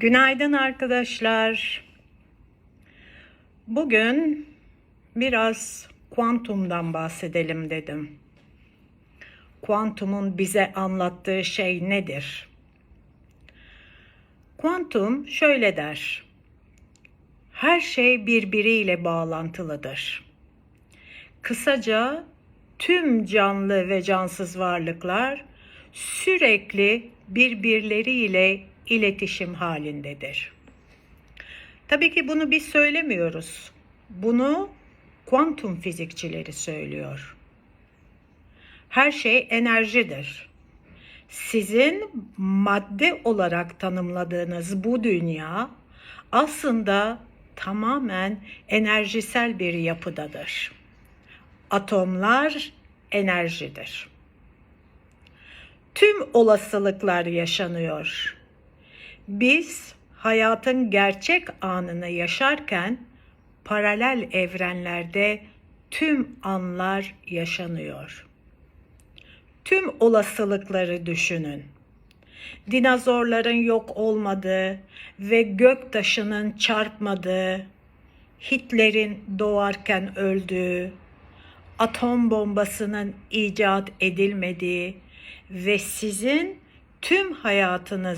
Günaydın arkadaşlar. Bugün biraz kuantumdan bahsedelim dedim. Kuantumun bize anlattığı şey nedir? Kuantum şöyle der. Her şey birbiriyle bağlantılıdır. Kısaca tüm canlı ve cansız varlıklar sürekli birbirleriyle iletişim halindedir. Tabii ki bunu biz söylemiyoruz. Bunu kuantum fizikçileri söylüyor. Her şey enerjidir. Sizin madde olarak tanımladığınız bu dünya aslında tamamen enerjisel bir yapıdadır. Atomlar enerjidir. Tüm olasılıklar yaşanıyor. Biz hayatın gerçek anını yaşarken paralel evrenlerde tüm anlar yaşanıyor. Tüm olasılıkları düşünün. Dinozorların yok olmadığı ve gök taşının çarpmadığı, Hitler'in doğarken öldüğü, atom bombasının icat edilmediği ve sizin tüm hayatınız